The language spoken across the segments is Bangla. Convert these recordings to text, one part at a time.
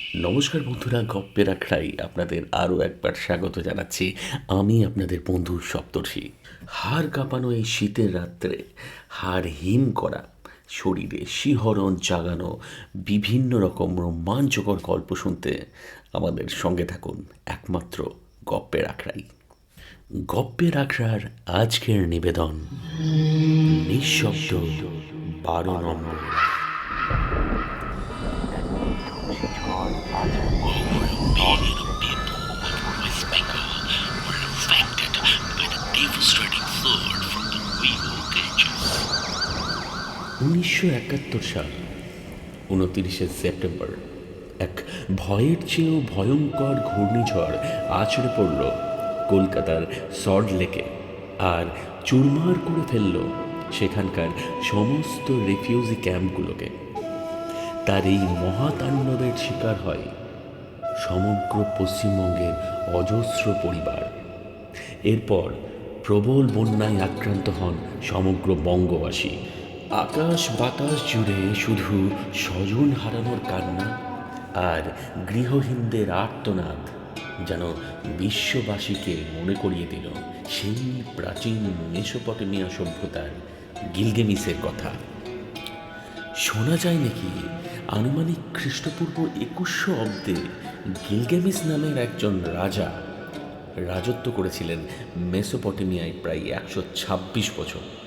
নমস্কার বন্ধুরা, গপ্পের আখড়াই আপনাদের আরও একবার স্বাগত জানাচ্ছি আমি আপনাদের বন্ধু সপ্তর্ষি। হাড় কাঁপানো এই শীতের রাত্রে হাড় হিম করা, শরীরে শিহরণ জাগানো, বিভিন্ন রকম রোমাঞ্চকর গল্প শুনতে আমাদের সঙ্গে থাকুন একমাত্র গপ্পের আখড়াই। গপ্পের আখড়ার আজকের নিবেদন নিঃশব্দ বারো নম্বর। উনিশশো একাত্তর সাল, উনতিরিশে সেপ্টেম্বর, এক ভয়ের চেয়েও ভয়ঙ্কর ঘূর্ণিঝড় আছড়ে পড়ল কলকাতার সল্ট লেকে আর চুরমার করে ফেলল সেখানকার সমস্ত রেফিউজি ক্যাম্পগুলোকে। তার এই মহাতাণ্ডবের শিকার হয় সমগ্র পশ্চিমবঙ্গের অজস্র পরিবার। এরপর প্রবল বন্যায় আক্রান্ত হন সমগ্র বঙ্গবাসী। আকাশ বাতাস জুড়ে শুধু স্বজন হারানোর কান্না আর গৃহহীনদের আর্তনাদ যেন বিশ্ববাসীকে মনে করিয়ে দিল সেই প্রাচীন মেসোপটেমিয়া সভ্যতার গিলগেমিসের কথা। শোনা যায় নাকি আনুমানিক খ্রিস্টপূর্ব একুশশো অব্দে গিলগেমিস নামের একজন রাজা রাজত্ব করেছিলেন মেসোপটেমিয়ায় প্রায় একশো ছাব্বিশ বছর।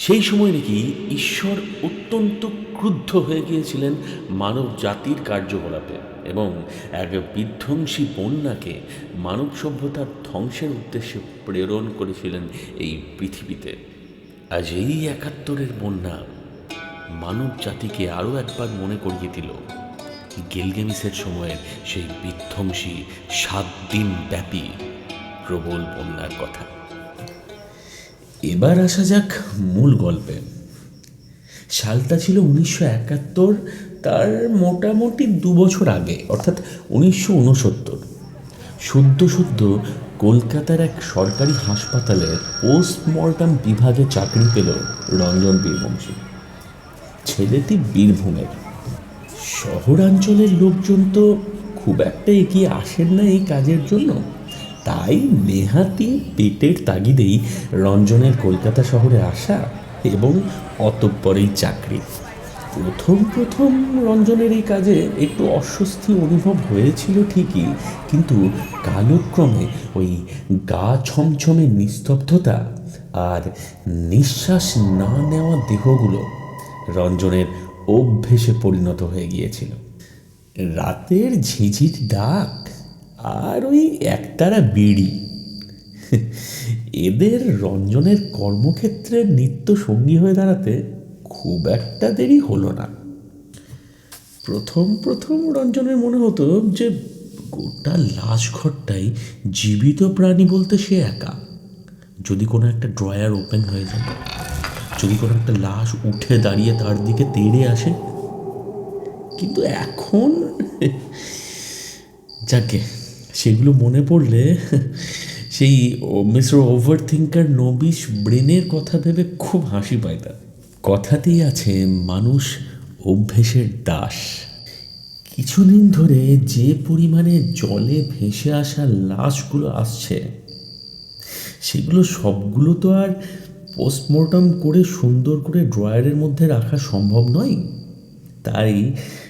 সেই সময় নাকি ঈশ্বর অত্যন্ত ক্রুদ্ধ হয়ে গিয়েছিলেন মানব জাতির কার্যকলাপে এবং এক বিধ্বংসী বন্যাকে মানব সভ্যতার ধ্বংসের উদ্দেশ্যে প্রেরণ করেছিলেন এই পৃথিবীতে। আজ এই একাত্তরের বন্যা মানব জাতিকে আরও একবার মনে করিয়ে দিল। গিলগেমিসের সময়ের সেই বিধ্বংসী সাত দিন ব্যাপী প্রবল বন্যার কথা। এবার আসা যাক মূল গল্পে। সালটা ছিল উনিশশো একাত্তর, তার মোটামুটি দু বছর আগে, অর্থাৎ উনিশশো উনসত্তর সদ্য সদ্য কলকাতার এক সরকারি হাসপাতালে পোস্টমর্টম বিভাগে চাকরি পেল রঞ্জন বীরবংশী। ছেলেটি বীরভূমের। শহরাঞ্চলের লোকজন তো খুব একটা এগিয়ে আসেন না এই কাজের জন্য। তাই নেহাতি পেটের তাগিদেই রঞ্জনের কলকাতা শহরে আসা এবং অতঃপরেই চাকরি। প্রথম প্রথম রঞ্জনের এই কাজে একটু অস্বস্তি অনুভব হয়েছিল ঠিকই, কিন্তু কালক্রমে ওই গা ছমছমে নিস্তব্ধতা আর নিঃশ্বাস না নেওয়া দেহগুলো রঞ্জনের অভ্যেসে পরিণত হয়ে গিয়েছিল। রাতের ঝিঝির ডাক আর ওই একতারা বিড়ি। এদের রঞ্জনের কর্মক্ষেত্রে নিত্য সঙ্গী হয়ে দাঁড়াতে খুব একটা দেরি হলো না। প্রথম প্রথম রঞ্জনের মনে হতো যে গোটা লাশ ঘরটাই জীবিত প্রাণী বলতে সে একা। যদি কোনো একটা ড্রয়ার ওপেন হয়ে যায়, যদি কোনো একটা লাশ উঠে দাঁড়িয়ে তার দিকে তেড়ে আসে। কিন্তু এখন, যাকে সেগুলো মনে পড়লে সেই মিস্টার ওভার থিঙ্কার নবিশ ব্রেনের কথা ভেবে খুব হাসি পায় তার। কথাতেই আছে, মানুষ অভ্যেসের দাস। কিছুদিন ধরে যে পরিমাণে জলে ভেসে আসা লাশগুলো আসছে, সেগুলো সবগুলো তো আর পোস্টমর্টম করে সুন্দর করে ড্রয়ারের মধ্যে রাখা সম্ভব নয়। তাই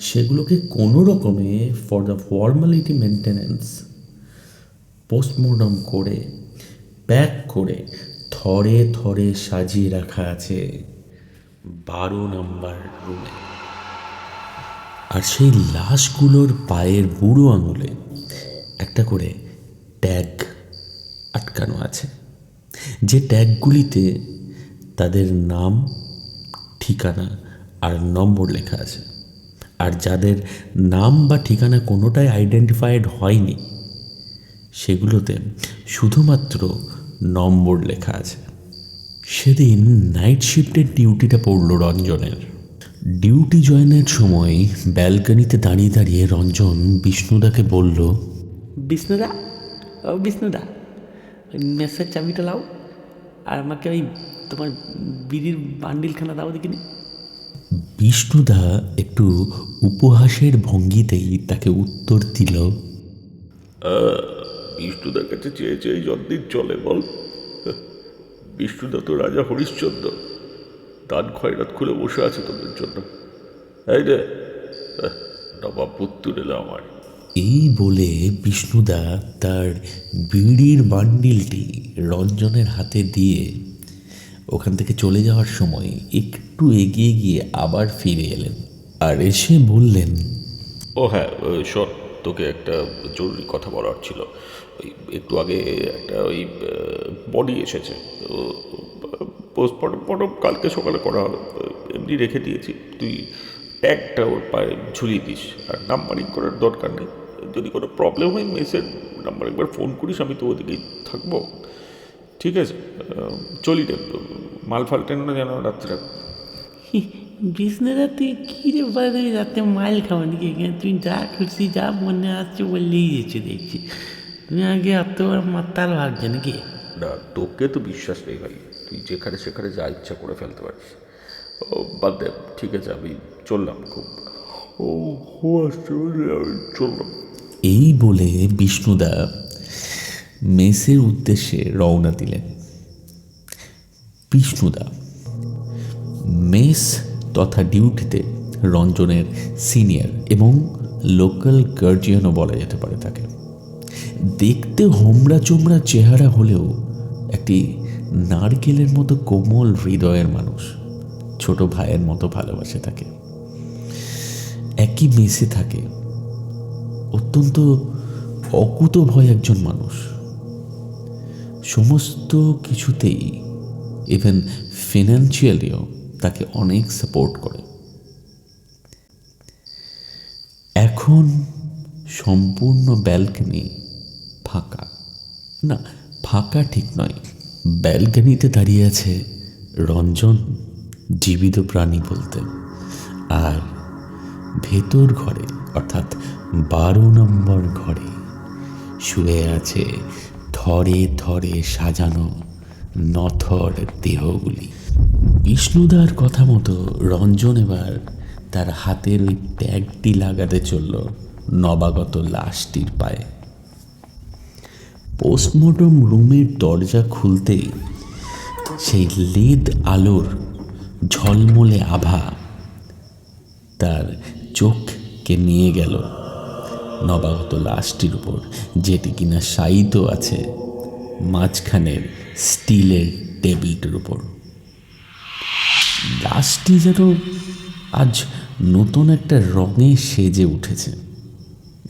সেগুলোকে কোনো রকমে for the formality maintenance postmortem করে প্যাক করে থরে থরে সাজিয়ে রাখা আছে বারো নম্বর রুমে আর সেই লাশগুলোর পায়ের বুড়ো আঙুলে একটা করে ট্যাগ আটকানো আছে, যে ট্যাগগুলিতে তাদের নাম, ঠিকানা আর নম্বর লেখা আছে। আর যাদের নাম বা ঠিকানা কোনোটাই আইডেন্টিফাইড হয়নি সেগুলোতে শুধুমাত্র নম্বর লেখা আছে। সেদিন নাইট শিফটের ডিউটিটা পড়ল রঞ্জনের। ডিউটি জয়েনের সময় ব্যালকনিতে দাঁড়িয়ে দাঁড়িয়ে রঞ্জন বিষ্ণুদাকে বলল বিষ্ণুদা? ও বিষ্ণুদা ওই মেসের চাবিটা লাও। আর আমাকে ওই তোমার বিড়ির বান্ডিলখানা দাও দেখিনি? বিষ্ণুদা একটু উপহাসের ভঙ্গিতেই তাকে উত্তর দিল বিষ্ণুদার কাছে চেয়ে চেয়ে যতদিন চলে বল। বিষ্ণুদা তো রাজা হরিশ্চন্দ্র। দান খয়রাত খুলে বসে আছে তোদের জন্য। এই রে নবাব পুত্তুর এলো আমার। এই বলে বিষ্ণুদা তার বিড়ির বান্ডিলটি রঞ্জনের হাতে দিয়ে ওখান থেকে চলে যাওয়ার সময় একটু এগিয়ে গিয়ে আবার ফিরে এলেন। আর এসে বললেন ও হ্যাঁ শোন তোকে একটা জরুরি কথা বলার ছিল। একটু আগে একটা ওই বডি এসেছে। তো পোস্টমর্টম কালকে সকালে করা হবে। এমনি রেখে দিয়েছি। তুই ট্যাগটা ওর পায়ে ঝুলিয়ে দিস। আর নাম্বারিং করার দরকার নেই। যদি কোনো প্রবলেম হয় মেসের নাম্বার একবার ফোন করিস, আমি তো ওদিকেই থাকব। ঠিক আছে? চলি রে। মাল ফাল টেন না যেন রাত্রে। বিষ্ণুদা তুই কী রে বলে রাতে মাইল খাওয়া নাকি তুই যা খুশি যা মনে আসছে বললেই যেছো দেখছি তুমি আগে এত মাতাল ভাবছ নাকি? না তোকে তো বিশ্বাস নেই ভাই। তুই যেখানে সেখানে যা ইচ্ছা করে ফেলতে পারিস। ও বাদ দে ঠিক আছে আমি চললাম খুব। ও চললাম। এই বলে বিষ্ণুদা মেসের উদ্দেশ্যে রওনা দিলেন। বিষ্ণুদা মেস তথা ডিউটিতে রঞ্জনের সিনিয়র এবং লোকাল গার্জিয়ানও বলা যেতে পারে তাকে। দেখতে হোমড়া চোমড়া চেহারা হলেও একটি নারকেলের মতো কোমল হৃদয়ের মানুষ। ছোট ভাইয়ের মতো ভালোবাসে তাকে। একই মেসে থাকে। অত্যন্ত অকুত ভয় একজন মানুষ। সমস্ত কিছুতেই ইভেন ফিনান্সিয়ালিও তাকে অনেক সাপোর্ট করে। এখন সম্পূর্ণ ব্যালকনি ফাঁকা। না, ফাঁকা ঠিক নয়। ব্যালকনিতে দাঁড়িয়ে আছে রঞ্জন, জীবিত প্রাণী বলতে। আর ভেতর ঘরে, অর্থাৎ বারো নম্বর ঘরে, শুয়ে আছে থরে থরে সাজানো নথর দেহগুলি। বিষ্ণুদার কথা মতো রঞ্জন এবার তার হাতের ওই ট্যাগটি লাগাতে চলল নবাগত লাশটির পায়ে। পোস্টমর্টম রুমের দরজা খুলতেই সেই লেদ আলোর ঝলমলে আভা তার চোখকে নিয়ে গেল। নবাগত লাশটির উপর যেটি কিনা শায়িত আছে, মাঝখানের স্টিলের টেবিলটির উপর। লাশটি যেন আজ নতুন একটা রঙে সেজে উঠেছে।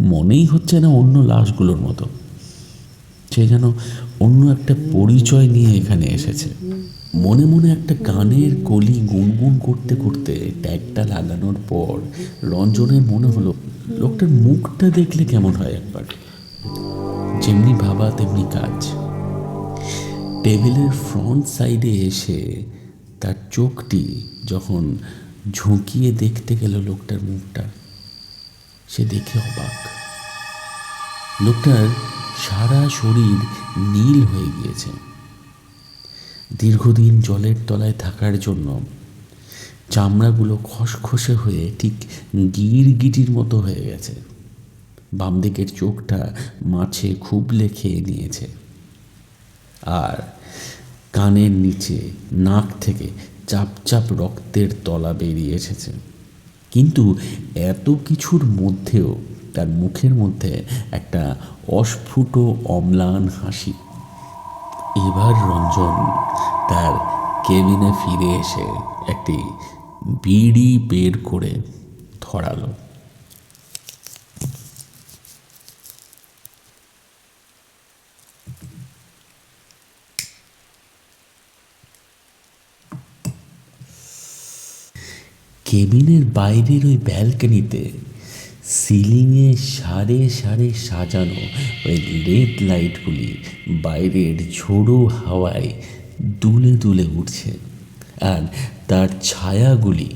মনেই হচ্ছে না অন্য লাশগুলোর মতো। সে যেন অন্য একটা পরিচয় নিয়ে এখানে এসেছে। মনে মনে একটা গানের কলি গুনগুন করতে করতে ট্যাগটা লাগানোর পর রঞ্জনের মনে হলো, লোকটার মুখটা দেখলে কেমন হয় একবার। যেমনি ভাবা, তেমনি কাজ। টেবিলের ফ্রন্ট সাইডে এসে তার চোখটি যখন ঝুঁকিয়ে দেখতে গেল লোকটার মুখটা, সে দেখে অবাক। লোকটার শরীর নীল হয়ে গিয়েছে। দীর্ঘদিন জলের তলায় থাকার জন্য চামড়াগুলো খসখসে হয়ে ঠিক গিরগিটির মতো হয়ে গেছে। বাম দিকের চোখটা মাছে খুবলে খেয়ে নিয়েছে। আর কানের নিচে নাক থেকে চাপ চাপ রক্তের তলা বেরিয়ে এসেছে। কিন্তু এত কিছুর মধ্যেও তার মুখের মধ্যে একটা অস্ফুট অম্লান হাসি। এবার রঞ্জন তার কেবিনে ফিরে এসে একটি বিড়ি বের করে ধরালো। কেবিনের বাইরের ওই ব্যালকনিতে সিলিংয়ে সারে সারে সাজানো ওই লেড লাইটগুলি বাইরের ঝোড়ো হাওয়ায় দুলে দুলে উঠছে। আর তার ছায়াগুলি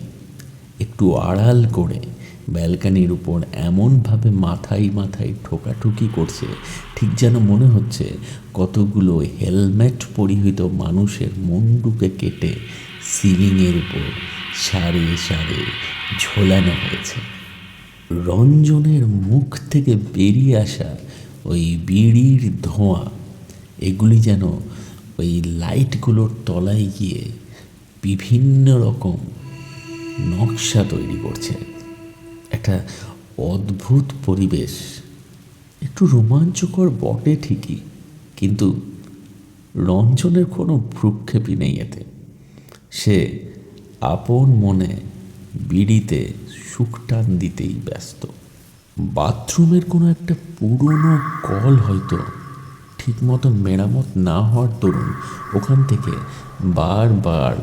একটু আড়াল করে ব্যালকানির উপর এমনভাবে মাথায় মাথায় ঠোকাঠুকি করছে, ঠিক যেন মনে হচ্ছে কতগুলো হেলমেট পরিহিত মানুষের মুন্ডুকে কেটে সিলিংয়ের উপর সারে সারে ঝোলানো হয়েছে। রঞ্জনের মুখ থেকে বেরিয়ে আসা ওই বিড়ির ধোঁয়া, এগুলি যেন ওই লাইটগুলোর তলায় গিয়ে বিভিন্ন রকম নকশা তৈরি করছে। একটা অদ্ভুত পরিবেশ। একটু রোমাঞ্চকর বটে ঠিকই, কিন্তু রঞ্জনের কোনো ভ্রুক্ষেপই নেই এতে। সে আপন মনে বিড়িতে সুখটান দিতেই ব্যস্ত। বাথরুমের কোনো একটা পুরনো কল হয়তো ঠিকমতো মেরামত না হওয়ার দরুন ওখান থেকে বারবার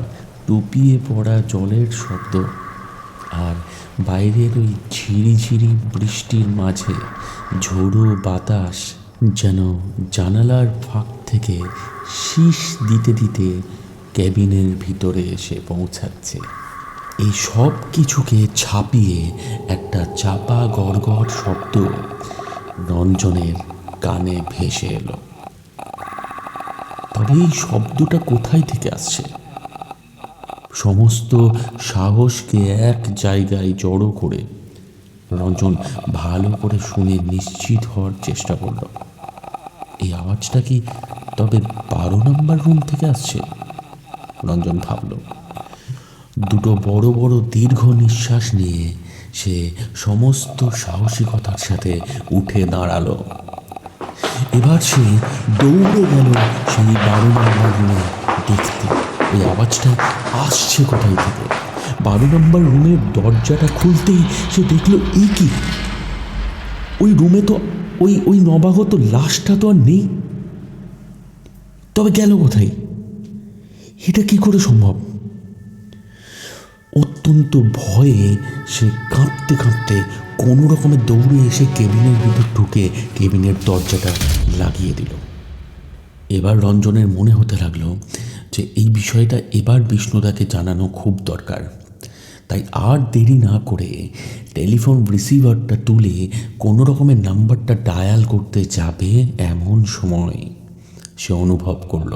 টুপিয়ে পড়া জলের শব্দ আর বাইরের ওই ঝিরিঝিরি বৃষ্টির মাঝে ঝোড়ো বাতাস যেন জানালার ফাঁক থেকে শীষ দিতে দিতে ক্যাবিনের ভিতরে এসে পৌঁছাচ্ছে। এই সব কিছুকে ছাপিয়ে একটা চাপা গড়গড় শব্দ রঞ্জনের কানে ভেসে এলো। তবে এই শব্দটা কোথায় থেকে আসছে? সমস্ত সাহসকে এক জায়গায় জড়ো করে রঞ্জন ভালো করে শুনে নিশ্চিত হওয়ার চেষ্টা করল। এই আওয়াজটা কি তবে বারো নম্বর রুম থেকে আসছে? রঞ্জন ভাবল। দুটো বড় বড় দীর্ঘ নিঃশ্বাস নিয়ে সে সমস্ত সাহসিকতার সাথে উঠে দাঁড়াল। এবার সে দৌড়ে গেল সেই বারো নম্বর রুমে দেখতে। ওই আওয়াজটা আসছে কোথায় থেকে? বারো নম্বর রুমের দরজাটা খুলতেই সে দেখল, এ কি? ওই রুমে তো, ওই ওই নবাগত লাশটা তো আর নেই। তবে গেল কোথায়? এটা কি করে সম্ভব? অত্যন্ত ভয়ে সে কাঁপতে কাঁপতে কোনো রকমে দৌড়ে এসে কেবিনের ভিতর ঢুকে কেবিনের দরজাটা লাগিয়ে দিল। এবার রঞ্জনের মনে হতে লাগল যে এই বিষয়টা এবার বিষ্ণুদাকে জানানো খুব দরকার। তাই আর দেরি না করে টেলিফোন রিসিভারটা তুলে কোনো রকমের নাম্বারটা ডায়াল করতে যাবে এমন সময় সে অনুভব করল,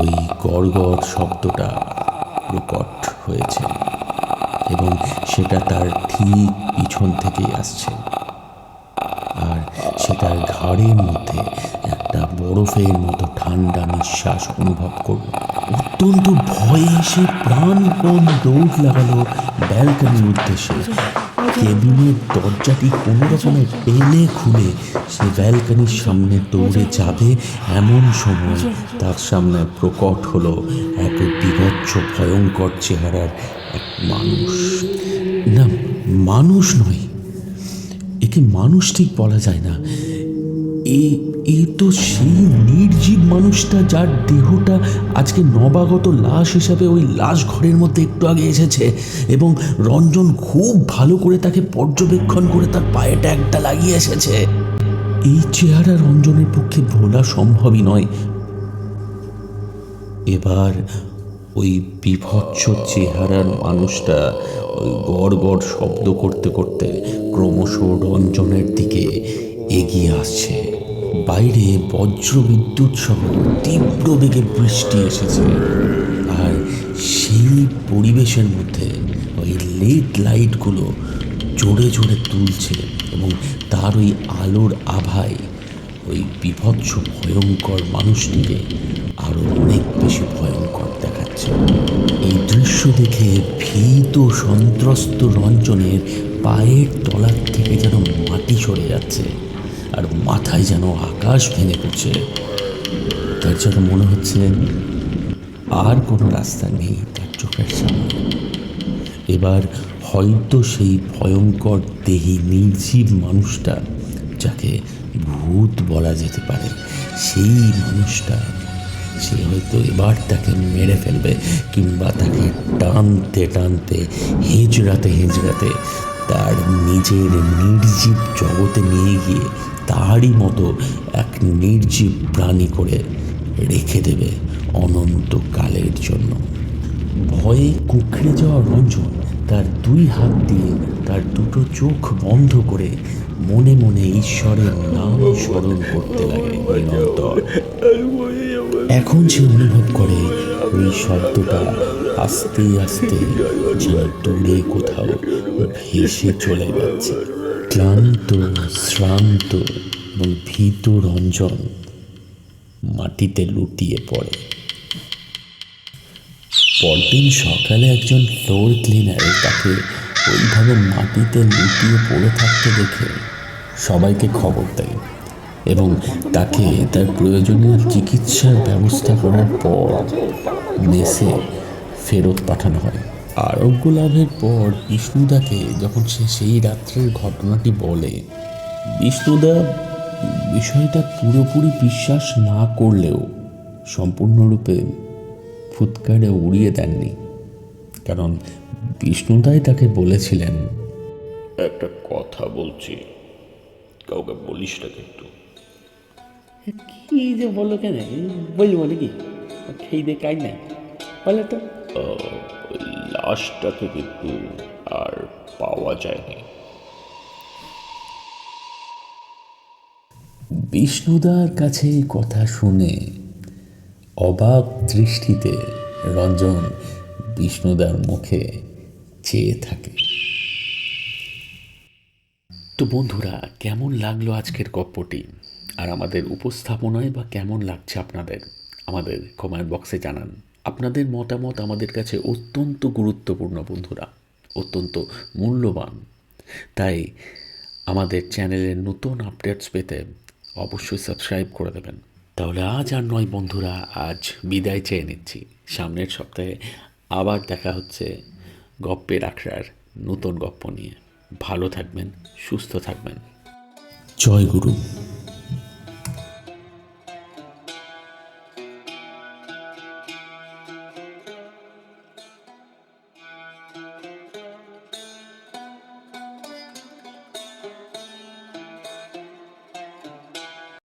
ওই গড়গড় শব্দটা প্রকট হয়েছে এবং সেটা তার ঠিক পিছন থেকেই আসছে। আর সেটার ঘাড়ের মধ্যে একটা বরফের মতো ঠান্ডা নিঃশ্বাস অনুভব করল। অত্যন্ত ভয়ে সে প্রাণপণ দৌড় লাগালো ব্যালকনির উদ্দেশ্যে। কেবিনের দরজাটি কোনো রকমে পেলে খুলে সে ব্যালকানির সামনে দৌড়ে যাবে এমন সময় তার সামনে প্রকট হলো এক বিভৎস ভয়ঙ্কর চেহারার এক মানুষ। না, মানুষ নয়। একে মানুষ ঠিক বলা যায় না। এ এ তো সেই নির্জীব মানুষটা যার দেহটা আজকে নবাগত লাশ হিসাবে ওই লাশ ঘরের মধ্যে একটু আগে এসেছে এবং রঞ্জন খুব ভালো করে তাকে পর্যবেক্ষণ করে তার পায়ে ট্যাগটা লাগিয়ে এসেছে। এই চেহারা রঞ্জনের পক্ষে ভোলা সম্ভবই নয়। এবার ওই বিভৎস চেহারার মানুষটা ওই গড় গড় শব্দ করতে করতে ক্রমশ রঞ্জনের দিকে এগিয়ে আসছে। বাইরে বজ্র বিদ্যুৎ সহ তীব্র বেগে বৃষ্টি এসেছে। আর সেই পরিবেশের মধ্যে ওই লেট লাইটগুলো জোরে জোরে তুলছে এবং তার ওই আলোর আভায় ওই বিভৎস ভয়ঙ্কর মানুষটিকে আরও অনেক বেশি ভয়ঙ্কর দেখাচ্ছে। এই দৃশ্য দেখে ভীত সন্ত্রস্ত রঞ্জনের পায়ের তলার থেকে যেন মাটি সরে যাচ্ছে। আর মাথায় যেন আকাশ ভেঙে পড়ছে। তার যেন মনে হচ্ছে আর কোনো রাস্তা নেই তার চোখের সামনে। এবার হয়তো সেই ভয়ঙ্কর দেহি, নির্জীব মানুষটা, যাকে ভূত বলা যেতে পারে, সেই মানুষটা, সে হয়তো এবার তাকে মেরে ফেলবে, কিংবা তাকে টানতে টানতে, হেঁচড়াতে হেঁচড়াতে তার নিজের নির্জীব জগতে নিয়ে গিয়ে তারই মতো এক নির্জীব প্রাণী করে রেখে দেবে অনন্তকালের জন্য। ভয়ে কুকড়ে যাওয়া রঞ্জন তার দুই হাত দিয়ে তার দুটো চোখ বন্ধ করে মনে মনে ঈশ্বরের নাম স্মরণ করতে লাগে এখন সে অনুভব করে ওই শব্দটা আস্তে আস্তে যেন দূরে কোথাও ভেসে চলে যাচ্ছে। ক্লান্ত, শ্রান্ত এবং ভীত রঞ্জন মাটিতে লুটিয়ে পড়ে। পরদিন সকালে একজন ফ্লোর ক্লিনার তাকে ওইভাবে মাটিতে লুটিয়ে পড়ে থাকতে দেখে সবাইকে খবর দেয় এবং তাকে তার প্রয়োজনীয় চিকিৎসার ব্যবস্থা করার পর মেসে ফেরত পাঠানো হয়। আরোগ্য লাভের পর বিষ্ণুদাকে যখন সে সেই রাত্রের ঘটনাটি বলে বিষ্ণুদা বিষয়টা পুরোপুরি বিশ্বাস না করলেও সম্পূর্ণরূপে ফুৎকারে উড়িয়ে দেননি। কারণ বিষ্ণুদাই তাকে বলেছিলেন একটা কথা বলছি কাউকে বলিস না কিন্তু। কি যে বলো কেন? বলব নাকি? খেয়ে দে কাজ নাই। বলে তো। লাশটাকে কিন্তু আর পাওয়া যায়নি। বিষ্ণুদার কাছে কথা শুনে অবাক দৃষ্টিতে রঞ্জন বিষ্ণুদার মুখে চেয়ে থাকে। তো বন্ধুরা, কেমন লাগল আজকের গপ্পটি? আর আমাদের উপস্থাপনায় বা কেমন লাগছে আপনাদের? আমাদের কমেন্ট বক্সে জানান। আপনাদের মতামত আমাদের কাছে অত্যন্ত গুরুত্বপূর্ণ, বন্ধুরা। অত্যন্ত মূল্যবান। তাই আমাদের চ্যানেলের নতুন আপডেটস পেতে অবশ্যই সাবস্ক্রাইব করে দেবেন। তাহলে আজ আর নয়, বন্ধুরা, আজ বিদায় চেয়ে নিচ্ছি। সামনের সপ্তাহে আবার দেখা হচ্ছে গপ্পের আখড়ার নতুন গপ্প নিয়ে। ভালো থাকবেন, সুস্থ থাকবেন। জয় গুরু।